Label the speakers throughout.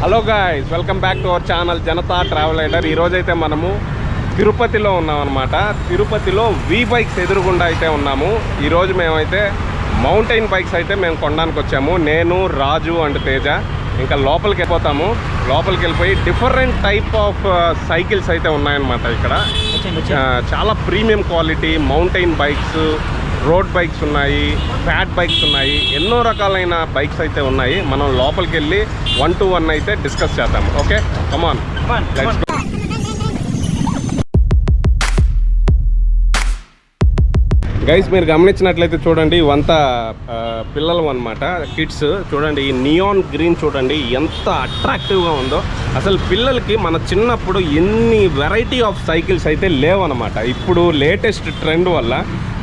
Speaker 1: Hello guys welcome back to our channel Janata travel rider ఈరోజు అయితే మనము తిరుపతిలో ఉన్నాం అనమాట తిరుపతిలో వి బైక్స్ ఎదురుగుండా అయితే ఉన్నాము. ఈరోజు మేమైతే మౌంటైన్ బైక్స్ అయితే మేము కొనడానికి వచ్చాము. నేను రాజు అండ్ తేజ. ఇంకా లోపలికి వెళ్ళిపోతాము. లోపలికి వెళ్ళిపోయి డిఫరెంట్ టైప్ ఆఫ్ సైకిల్స్ అయితే ఉన్నాయన్నమాట ఇక్కడ. చాలా premium quality mountain bikes road bikes ఉన్నాయి ఫ్యాట్ బైక్స్ ఉన్నాయి ఎన్నో రకాలైన బైక్స్ అయితే ఉన్నాయి. మనం లోపలికి వెళ్ళి వన్ టు వన్ అయితే డిస్కస్ చేద్దాం. ఓకే? కమాన్ గైస్ మీరు గమనించినట్లయితే చూడండి ఇవంతా పిల్లలు అనమాట కిడ్స్ చూడండి ఈ నియాన్ గ్రీన్ చూడండి ఎంత అట్రాక్టివ్గా ఉందో. అసలు పిల్లలకి మన చిన్నప్పుడు ఎన్ని వెరైటీ ఆఫ్ సైకిల్స్ అయితే లేవన్నమాట. ఇప్పుడు లేటెస్ట్ ట్రెండ్ వల్ల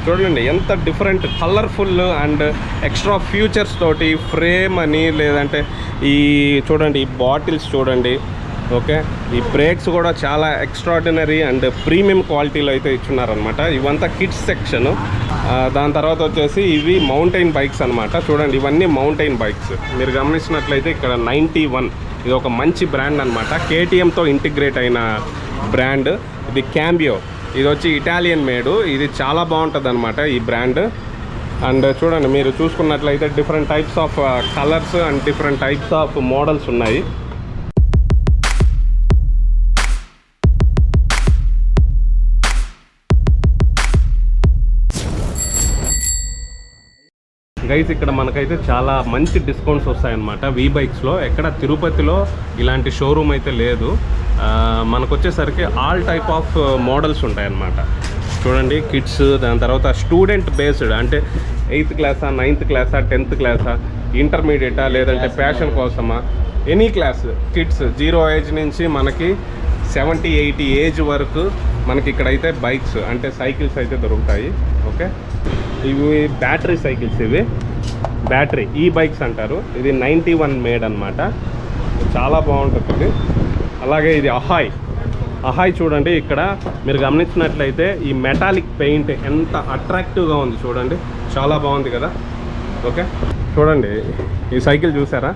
Speaker 1: చూడండి ఎంత different colourful and extra features తోటి ఫ్రేమ్ అని లేదంటే ఈ చూడండి ఈ బాటిల్స్ చూడండి ఓకే ఈ బ్రేక్స్ కూడా చాలా ఎక్స్ట్రాడినరీ అండ్ ప్రీమియం క్వాలిటీలో అయితే ఇచ్చున్నారనమాట ఇవంతా కిడ్స్ సెక్షన్ దాని తర్వాత వచ్చేసి ఇవి మౌంటైన్ బైక్స్ అనమాట చూడండి ఇవన్నీ మౌంటైన్ బైక్స్ మీరు గమనించినట్లయితే ఇక్కడ నైంటీ వన్ ఇది ఒక మంచి బ్రాండ్ అనమాట కేటీఎంతో ఇంటిగ్రేట్ అయిన బ్రాండ్ ఇది క్యాంబియో ఇది వచ్చి ఇటాలియన్ మేడు ఇది చాలా బాగుంటుంది అనమాట ఈ బ్రాండ్ అండ్ చూడండి మీరు చూసుకున్నట్లయితే different types of colours and different types of models ఉన్నాయి. గైస్ ఇక్కడ మనకైతే చాలా మంచి డిస్కౌంట్స్ వస్తాయన్నమాట వీ బైక్స్లో ఎక్కడ తిరుపతిలో ఇలాంటి షోరూమ్ అయితే లేదు. మనకు వచ్చేసరికి ఆల్ టైప్ ఆఫ్ మోడల్స్ ఉంటాయన్నమాట. చూడండి కిడ్స్ దాని తర్వాత స్టూడెంట్ బేస్డ్ అంటే ఎయిత్ క్లాసా నైన్త్ క్లాసా టెన్త్ క్లాసా ఇంటర్మీడియటా లేదంటే ప్యాషన్ కోసమా any class kids zero age నుంచి మనకి సెవెంటీ ఎయిటీ ఏజ్ వరకు మనకి ఇక్కడైతే బైక్స్ అంటే సైకిల్స్ అయితే దొరుకుతాయి ఓకే ఇవి బ్యాటరీ సైకిల్స్ ఇవి. బ్యాటరీ ఈ బైక్స్ అంటారు. ఇది నైంటీ వన్ మేడ్ అనమాట చాలా బాగుంటుంది అలాగే ఇది అహాయ్ అహాయ్ చూడండి ఇక్కడ మీరు గమనించినట్లయితే ఈ మెటాలిక్ పెయింట్ ఎంత అట్రాక్టివ్గా ఉంది చూడండి. చాలా బాగుంది కదా. ఓకే చూడండి ఈ సైకిల్ చూసారా?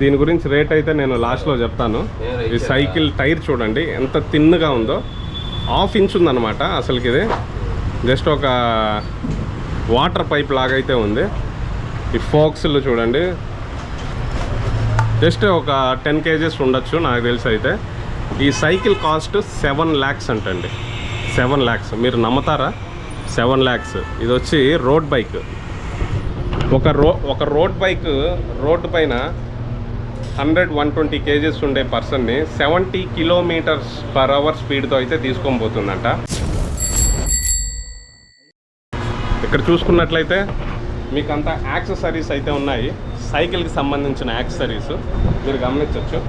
Speaker 1: దీని గురించి రేట్ అయితే నేను లాస్ట్లో చెప్తాను. ఈ సైకిల్ టైర్ చూడండి ఎంత తిన్నుగా ఉందో. హాఫ్ ఇంచ్ ఉందన్నమాట అసలుకి ఇది. జస్ట్ ఒక వాటర్ పైప్ లాగైతే ఉంది. ఈ ఫోక్స్లు చూడండి జస్ట్ ఒక టెన్ కేజెస్ ఉండొచ్చు నాకు తెలిసి అయితే. ఈ సైకిల్ కాస్ట్ సెవెన్ ల్యాక్స్ అంటండి. సెవెన్ ల్యాక్స్ మీరు నమ్ముతారా? సెవెన్ ల్యాక్స్ ఇది వచ్చి రోడ్ బైక్. ఒక రో ఒక రోడ్ బైక్ రోడ్డు పైన హండ్రెడ్ వన్ ట్వంటీ కేజెస్ ఉండే పర్సన్ని సెవెంటీ కిలోమీటర్స్ పర్ అవర్ స్పీడ్తో అయితే తీసుకొని పోతుందంట. ఇక్కడ చూసుకున్నట్లయితే మీకు అంతా యాక్సెసరీస్ అయితే ఉన్నాయి. సైకిల్కి సంబంధించిన యాక్సెసరీస్. మీరు గమనించవచ్చు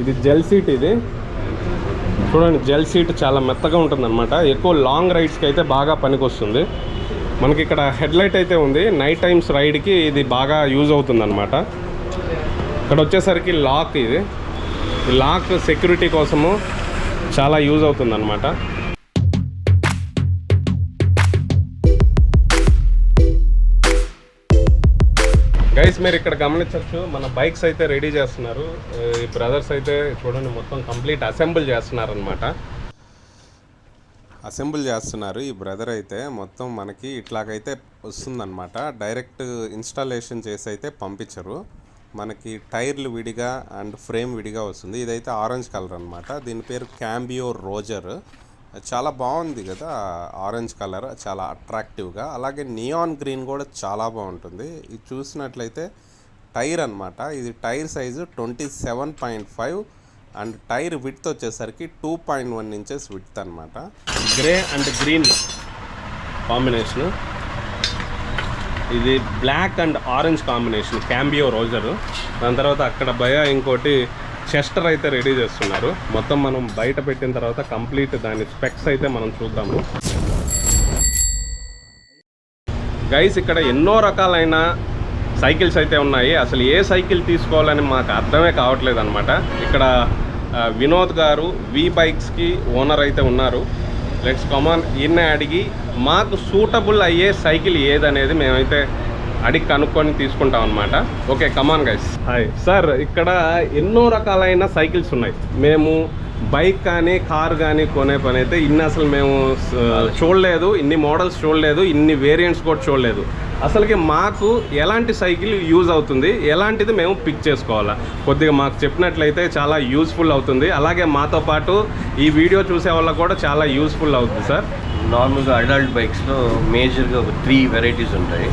Speaker 1: ఇది జెల్ సీట్ ఇది. చూడండి జెల్ సీట్ చాలా మెత్తగా ఉంటుందన్నమాట. ఎక్కువ లాంగ్ రైడ్స్కి అయితే బాగా పనికొస్తుంది. మనకి ఇక్కడ హెడ్లైట్ అయితే ఉంది. నైట్ టైమ్స్ రైడ్కి ఇది బాగా యూజ్ అవుతుందన్నమాట. ఇక్కడ వచ్చేసరికి లాక్ ఇది. లాక్ సెక్యూరిటీ కోసము చాలా యూజ్ అవుతుందన్నమాట. గైస్ మీరు ఇక్కడ గమనించవచ్చు మన బైక్స్ అయితే రెడీ చేస్తున్నారు. ఈ బ్రదర్స్ అయితే చూడండి మొత్తం కంప్లీట్ అసెంబుల్ చేస్తున్నారు అనమాట
Speaker 2: అసెంబుల్ చేస్తున్నారు ఈ బ్రదర్ అయితే. మొత్తం మనకి ఇట్లాగైతే వస్తుందన్నమాట. డైరెక్ట్ ఇన్స్టాలేషన్ చేసి అయితే పంపించరు. మనకి టైర్లు విడిగా అండ్ ఫ్రేమ్ విడిగా వస్తుంది. ఇదైతే ఆరెంజ్ కలర్ అనమాట దీని పేరు క్యాంబియో రోజర్ చాలా బాగుంది కదా ఆరెంజ్ కలర్ చాలా అట్రాక్టివ్గా. అలాగే నియాన్ గ్రీన్ కూడా చాలా బాగుంటుంది. ఇది చూసినట్లయితే టైర్ అన్నమాట. ఇది tyre size twenty seven point five and tyre width వచ్చేసరికి two point one inches width అనమాట
Speaker 1: గ్రే అండ్ గ్రీన్ కాంబినేషన్. ఇది బ్లాక్ అండ్ ఆరెంజ్ కాంబినేషన్ క్యాంబియో రోజరు. దాని తర్వాత అక్కడ భయ ఇంకోటి చెస్టర్ అయితే రెడీ చేస్తున్నారు. మొత్తం మనం బయట పెట్టిన తర్వాత కంప్లీట్ దాని స్పెక్స్ అయితే మనం చూద్దాము. గైస్ ఇక్కడ ఎన్నో రకాలైన సైకిల్స్ అయితే ఉన్నాయి. అసలు ఏ సైకిల్ తీసుకోవాలని మాకు అర్థమే కావట్లేదు అనమాట ఇక్కడ వినోద్ గారు వి బైక్స్కి ఓనర్ అయితే ఉన్నారు. లెట్స్ కమాన్ ఈయన్నే అడిగి మాకు సూటబుల్ అయ్యే సైకిల్ ఏదనేది మేమైతే అడిగి కనుక్కొని తీసుకుంటాం అనమాట okay come on guys hi sir ఇక్కడ ఎన్నో రకాలైన సైకిల్స్ ఉన్నాయి. మేము బైక్ కానీ కార్ కానీ కొనే పని అయితే ఇన్ని అసలు మేము చూడలేదు. ఇన్ని మోడల్స్ చూడలేదు. ఇన్ని వేరియంట్స్ కూడా చూడలేదు. అసలుకి మాకు ఎలాంటి సైకిల్ యూజ్ అవుతుంది? ఎలాంటిది మేము పిక్ చేసుకోవాలా? కొద్దిగా మాకు చెప్పినట్లయితే చాలా యూస్ఫుల్ అవుతుంది. అలాగే మాతో పాటు ఈ వీడియో చూసే వాళ్ళకు కూడా చాలా యూస్ఫుల్ అవుతుంది సార్
Speaker 3: నార్మల్గా అడల్ట్ బైక్స్లో మేజర్గా ఒక త్రీ వెరైటీస్ ఉంటాయి.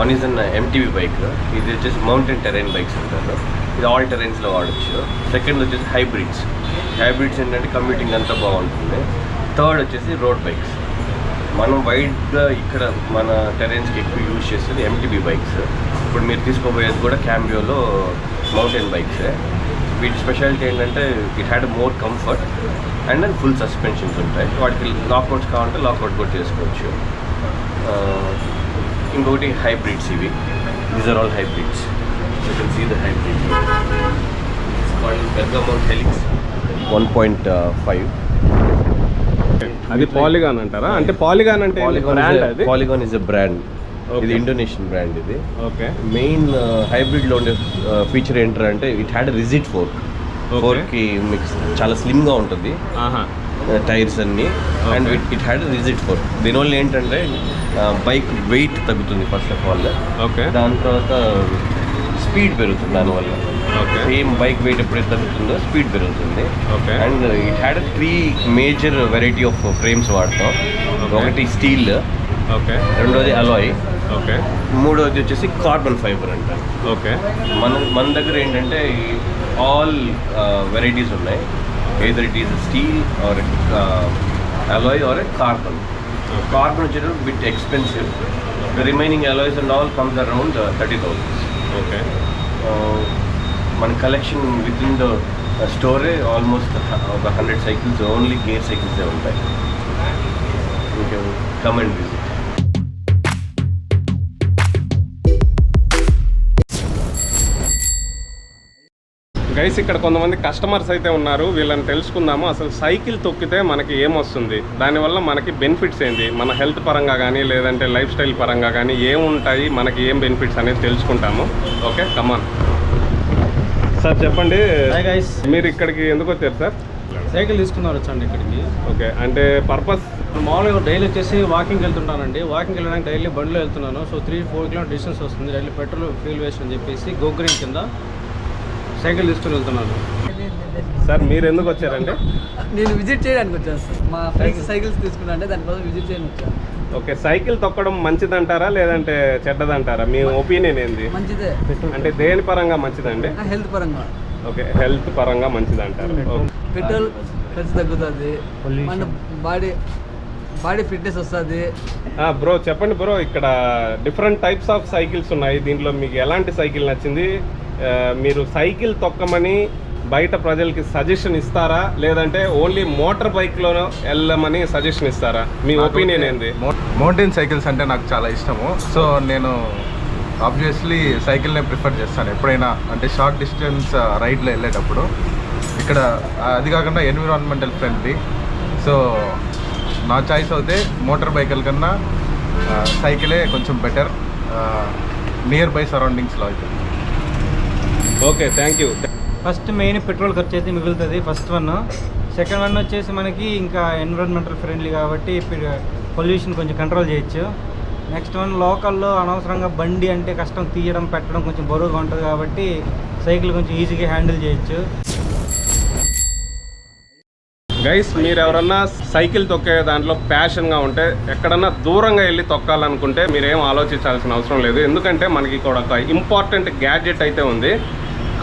Speaker 3: One is an MTB bike ఇది వచ్చేసి మౌంటైన్ టెరైన్ బైక్స్ అంటారు. ఇది ఆల్ టెరైన్స్లో వాడచ్చు. సెకండ్ వచ్చేసి హైబ్రిడ్స్ హైబ్రిడ్స్ ఏంటంటే కమ్యూటింగ్ అంతా బాగుంటుంది. థర్డ్ వచ్చేసి రోడ్ బైక్స్ మనం వైడ్గా uh, ఇక్కడ మన టెరైన్స్కి ఎక్కువ యూజ్ చేసేది ఎంటీబీ బైక్స్ ఇప్పుడు మీరు తీసుకోబోయేది కూడా క్యాంబియోలో మౌంటైన్ బైక్సే వీటి స్పెషాలిటీ ఏంటంటే it had more comfort and then full suspensions ఉంటాయి. వాటికి లాక్అవుట్స్ కావాలంటే లాక్అవుట్ కూడా చేసుకోవచ్చు. Uh, ఇంకొకటి హైబ్రిడ్స్ ఇవి these are all hybrids you can see the hybrid Bergamont Helix one point five
Speaker 1: అది పాలిగాన్ అంటారా? అంటే పాలిగాన్ అంటే అది?
Speaker 3: Polygon is a
Speaker 1: brand.
Speaker 3: ఇది ఇండోనేషియన్ బ్రాండ్ ఇది.
Speaker 1: ఓకే
Speaker 3: మెయిన్ హైబ్రిడ్లో ఉండే ఫీచర్ ఏంటంటే it had rigid fork
Speaker 1: Okay.
Speaker 3: ఫోర్క్కి మిక్స్ చాలా స్లిమ్గా ఉంటుంది.
Speaker 1: ఆహా.
Speaker 3: టైర్స్ అన్ని. And it it had rigid fork దీనివల్ల ఏంటంటే బైక్ వెయిట్ తగ్గుతుంది ఫస్ట్ ఆఫ్ ఆల్
Speaker 1: ఓకే.
Speaker 3: దాని తర్వాత స్పీడ్ పెరుగుతుంది దానివల్ల.
Speaker 1: ఓకే.
Speaker 3: సేమ్ బైక్ వెయిట్ ఎప్పుడైతే తగ్గుతుందో స్పీడ్ పెరుగుతుంది.
Speaker 1: Okay.
Speaker 3: And it had three major variety of frames వాడతాం. ఒకటి స్టీల్
Speaker 1: ఓకే.
Speaker 3: రెండోది అలాయ్
Speaker 1: ఓకే.
Speaker 3: మూడోది వచ్చేసి కార్బన్ ఫైబర్ అంట.
Speaker 1: ఓకే.
Speaker 3: మన మన దగ్గర ఏంటంటే ఆల్ వెరైటీస్ ఉన్నాయి. either it is steel or alloy or carbon carbon వచ్చేటప్పుడు bit expensive the remaining alloys and all comes around thirty thousand
Speaker 1: okay
Speaker 3: మన collection with in the స్టోరే almost ఒక hundred cycles only gear సైకిల్సే ఉంటాయి come and visit
Speaker 1: Guys ఇక్కడ కొంతమంది customers అయితే ఉన్నారు. వీళ్ళని తెలుసుకుందాము. అసలు సైకిల్ తొక్కితే మనకి ఏమొస్తుంది? దానివల్ల మనకి బెనిఫిట్స్ ఏంటి? మన హెల్త్ పరంగా కానీ లేదంటే లైఫ్ స్టైల్ పరంగా కానీ ఏముంటాయి? మనకి ఏం బెనిఫిట్స్ అనేది తెలుసుకుంటాము. ఓకే కమాన్ సార్ చెప్పండి. మీరు ఇక్కడికి ఎందుకు వచ్చారు సార్
Speaker 4: సైకిల్ తీసుకున్నారు వచ్చండి ఇక్కడికి.
Speaker 1: ఓకే అంటే పర్పస్
Speaker 4: మామూలుగా డైలీ వచ్చేసి వాకింగ్ వెళ్తుంటానండి. వాకింగ్ వెళ్ళడానికి డైలీ బండిలో వెళ్తున్నాను. So three four kilometre distance వస్తుంది. డైలీ పెట్రోల్ ఫ్యూల్ వేస్ట్ అని చెప్పేసి గోగ్రీన్ కింద. సైకిల్ తీసుకుని వెళ్తున్నాను
Speaker 1: సార్ మీరు ఎందుకు వచ్చారండి?
Speaker 5: నేను విజిట్ చేయడానికి వచ్చాను సార్. మా ఫ్రెండ్స్ సైకిల్స్ తీసుకున్నా అంటే దానికోసం విజిట్ చేయడానికి వచ్చాను.
Speaker 1: ఓకే సైకిల్ తొక్కడం మంచిదంటారా లేదంటే చెడ్డదంటారా? మీ ఒపీనియన్ ఏంది?
Speaker 5: మంచిదే.
Speaker 1: అంటే దేని పరంగా మంచిదండి?
Speaker 5: హెల్త్ పరంగా.
Speaker 1: ఓకే హెల్త్ పరంగా మంచిదంటారు. ఓకే.
Speaker 5: పెట్రోల్ ఖర్చు తగ్గుతుంది. మన బాడీ బాడీ ఫిట్నెస్ వస్తుంది.
Speaker 1: ఆ, బ్రో చెప్పండి బ్రో ఇక్కడ డిఫరెంట్ టైప్స్ ఆఫ్ సైకిల్స్ ఉన్నాయి. దీంట్లో మీకు ఎలాంటి సైకిల్ నచ్చింది? మీరు సైకిల్ తొక్కమని బయట ప్రజలకి సజెషన్ ఇస్తారా? లేదంటే ఓన్లీ మోటార్ బైక్లో వెళ్ళమని సజెషన్ ఇస్తారా? మీ ఒపీనియన్ ఏంది?
Speaker 6: మౌంటైన్ సైకిల్స్ అంటే నాకు చాలా ఇష్టము. సో నేను ఆబ్వియస్లీ సైకిల్నే ప్రిఫర్ చేస్తాను. ఎప్పుడైనా అంటే షార్ట్ డిస్టెన్స్ రైడ్లో వెళ్ళేటప్పుడు. ఇక్కడ అది కాకుండా ఎన్విరాన్మెంటల్ ఫ్రెండ్లీ. సో నా చాయిస్ అయితే మోటార్ బైకుల కన్నా సైకిలే కొంచెం బెటర్. నియర్ బై సరౌండింగ్స్లో అయితే.
Speaker 1: Okay thank you
Speaker 7: first main petrol ఖర్చు అయితే మిగులుతుంది ఫస్ట్ వన్ సెకండ్ వన్ వచ్చేసి మనకి ఇంకా ఎన్విరాన్మెంటల్ ఫ్రెండ్లీ కాబట్టి పొల్యూషన్ కొంచెం కంట్రోల్ చేయొచ్చు. నెక్స్ట్ వన్ లోకల్లో అనవసరంగా బండి అంటే కష్టం తీయడం పెట్టడం కొంచెం బరువుగా ఉంటుంది కాబట్టి సైకిల్ కొంచెం ఈజీగా హ్యాండిల్ చేయొచ్చు.
Speaker 1: గైస్ మీరు ఎవరన్నా సైకిల్ తొక్కే దాంట్లో ప్యాషన్గా ఉంటే ఎక్కడన్నా దూరంగా వెళ్ళి తొక్కాలనుకుంటే మీరేం ఆలోచించాల్సిన అవసరం లేదు. ఎందుకంటే మనకి ఇక్కడ ఒక ఇంపార్టెంట్ గ్యాడ్జెట్ అయితే ఉంది.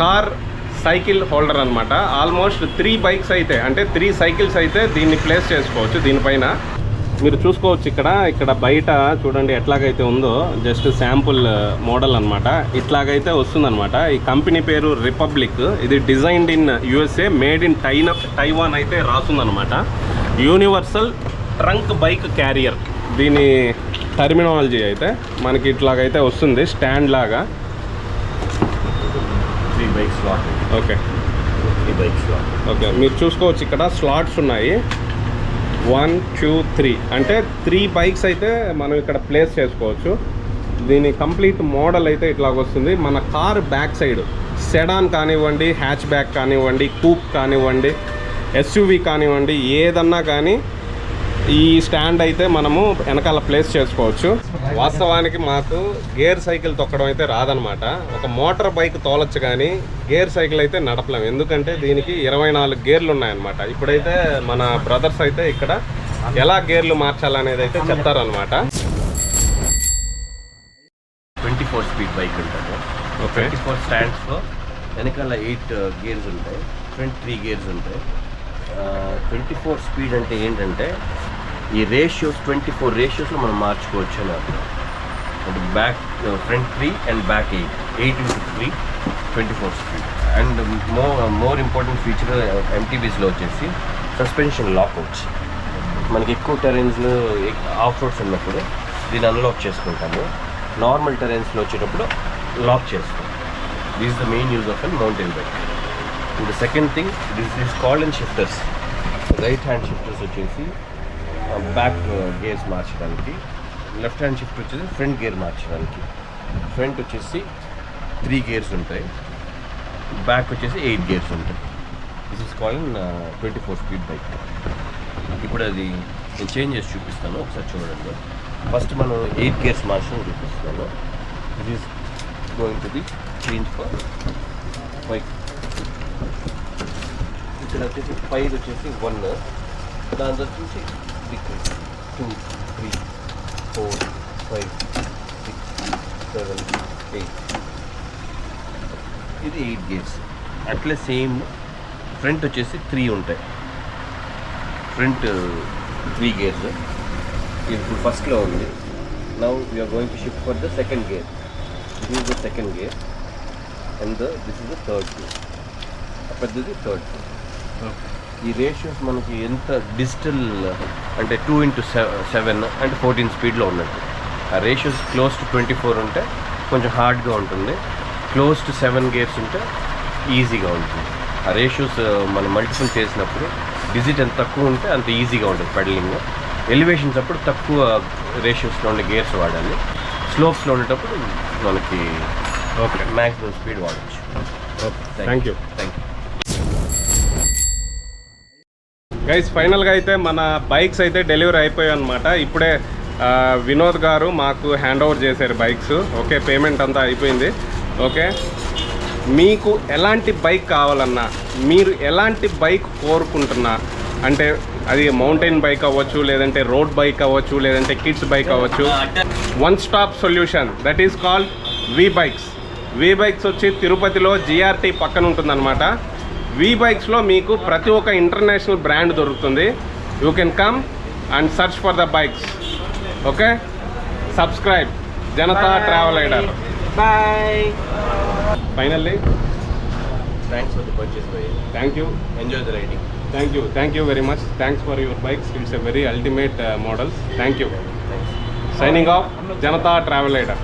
Speaker 1: కార్ సైకిల్ హోల్డర్ అనమాట ఆల్మోస్ట్ త్రీ బైక్స్ అయితే అంటే త్రీ సైకిల్స్ అయితే దీన్ని ప్లేస్ చేసుకోవచ్చు దీనిపైన. మీరు చూసుకోవచ్చు ఇక్కడ ఇక్కడ బయట చూడండి ఎట్లాగైతే ఉందో జస్ట్ శాంపుల్ మోడల్ అనమాట ఇట్లాగైతే వస్తుందన్నమాట. ఈ కంపెనీ పేరు రిపబ్లిక్. ఇది designed in USA made in టైన్ Taiwan అయితే రాస్తుందన్నమాట. Universal trunk bike carrier. దీని టర్మినాలజీ అయితే మనకి ఇట్లాగైతే వస్తుంది స్టాండ్ లాగా.
Speaker 3: Bikes slot
Speaker 1: okay.
Speaker 3: Three bikes slot
Speaker 1: okay. మీరు చూసుకోవచ్చు ఇక్కడ స్లాట్స్ ఉన్నాయి. వన్ టూ త్రీ అంటే త్రీ బైక్స్ అయితే మనం ఇక్కడ ప్లేస్ చేసుకోవచ్చు. దీని కంప్లీట్ మోడల్ అయితే ఇట్లాగ వస్తుంది. మన కార్ బ్యాక్ సైడ్ సెడాన్ కానివ్వండి హ్యాచ్ బ్యాక్ కానివ్వండి కూప్ కానివ్వండి ఎస్యూవి కానివ్వండి ఏదన్నా కానీ ఈ స్టాండ్ అయితే మనము వెనకాల ప్లేస్ చేసుకోవచ్చు. వాస్తవానికి మాకు గేర్ సైకిల్ తొక్కడం అయితే రాదనమాట. ఒక మోటార్ బైక్ తోలొచ్చు కానీ గేర్ సైకిల్ అయితే నడపలేం. ఎందుకంటే దీనికి ఇరవై నాలుగు గేర్లు ఉన్నాయన్నమాట. ఇప్పుడైతే మన బ్రదర్స్ అయితే ఇక్కడ ఎలా గేర్లు మార్చాలనేది అయితే చెప్తారనమాట
Speaker 3: ట్వంటీ ఫోర్ స్పీడ్ బైక్ ఉంటుంది. ట్వంటీ ఫోర్ స్టాండ్స్లో వెనకాల ఎయిట్ గేర్స్ ఉంటాయి. ఫ్రంట్ త్రీ గేర్స్ ఉంటాయి. ట్వంటీ ఫోర్ స్పీడ్ అంటే ఏంటంటే ఈ రేషియోస్ ట్వంటీ ఫోర్ రేషియోస్లో మనం మార్చుకోవచ్చు అని అర్థం. అంటే back front three and back eight eight into three twenty four speed and మో మోర్ ఇంపార్టెంట్ ఫీచర్ ఎంటీబీస్లో వచ్చేసి సస్పెన్షన్ లాక్అవుట్స్ మనకి ఎక్కువ టెరెన్స్లో ఆఫ్ రోడ్స్ ఉన్నప్పుడు దీన్ని అన్లాక్ చేసుకుంటాము. నార్మల్ టెరెన్స్లో వచ్చేటప్పుడు లాక్ చేస్తాం. This the main use of an mountain bike the second thing this is called and shifters right hand shifters వచ్చేసి బ్యాక్ గేర్స్ uh, మార్చడానికి. లెఫ్ట్ హ్యాండ్ షిఫ్ట్ వచ్చేసి ఫ్రంట్ గేర్ మార్చడానికి. Front వచ్చేసి three gears ఉంటాయి. Back వచ్చేసి eight gears ఉంటాయి. This is calling twenty four speed bike ఇప్పుడు అది నేను చేంజ్ చేసి చూపిస్తాను. ఒకసారి చూడండి. ఫస్ట్ మనం ఎయిట్ గేర్స్ మార్చడం చూపిస్తున్నాను. This is going to the change for bike ఇక్కడ వచ్చేసి ఫైవ్ వచ్చేసి వన్ దాని వచ్చేసి decrease two three four five six seven eight ఇది ఎయిట్ గేర్స్ అట్లే సేమ్ ఫ్రంట్ వచ్చేసి త్రీ ఉంటాయి. ఫ్రంట్ త్రీ గేర్స్ ఇది ఇప్పుడు ఫస్ట్లో ఉంది. Now we're going to shift for the second gear this is the second gear and the this is the third gear పెద్దది third gear ఈ ratios మనకి ఎంత డిజిటల్ అంటే టూ ఇంటూ సెవెన్ అంటే ఫోర్టీన్ స్పీడ్లో ఉన్నట్టు. ఆ ratios close to twenty four ఉంటే కొంచెం హార్డ్గా ఉంటుంది. క్లోజ్ టు సెవెన్ గేర్స్ ఉంటే ఈజీగా ఉంటుంది. ఆ రేషియోస్ మనం మల్టిపుల్ చేసినప్పుడు డిజిట్ ఎంత తక్కువ ఉంటే అంత ఈజీగా ఉంటుంది పెడలింగ్ ఎలివేషన్స్ అప్పుడు తక్కువ రేషియోస్లో ఉండే గేర్స్ వాడాలి. స్లోప్స్లో ఉండేటప్పుడు మనకి
Speaker 1: ఓకే
Speaker 3: మ్యాక్సిమం స్పీడ్ వాడచ్చు.
Speaker 1: Thank you
Speaker 3: thank you
Speaker 1: guys ఫైనల్గా అయితే మన బైక్స్ అయితే డెలివరీ అయిపోయాయి అనమాట ఇప్పుడే వినోద్ గారు మాకు హ్యాండ్ ఓవర్ చేశారు బైక్స్ ఓకే పేమెంట్ అంతా అయిపోయింది. ఓకే మీకు ఎలాంటి బైక్ కావాలన్నా మీరు ఎలాంటి బైక్ కోరుకుంటున్నా అంటే అది మౌంటైన్ బైక్ అవ్వచ్చు లేదంటే రోడ్ బైక్ అవ్వచ్చు లేదంటే కిడ్స్ బైక్ అవ్వచ్చు one stop solution that is called V bikes V bikes వచ్చి తిరుపతిలో జిఆర్టీ పక్కన ఉంటుందన్నమాట. వి బైక్స్లో మీకు ప్రతి ఒక్క ఇంటర్నేషనల్ బ్రాండ్ దొరుకుతుంది. You can come and search for the bikes okay subscribe Janata travel rider
Speaker 7: boy
Speaker 1: finally
Speaker 3: thanks for the purchase bye
Speaker 1: thank you
Speaker 3: enjoy the riding
Speaker 1: thank you thank you very much thanks for your bikes it's a very ultimate models thank you signing off Janata travel rider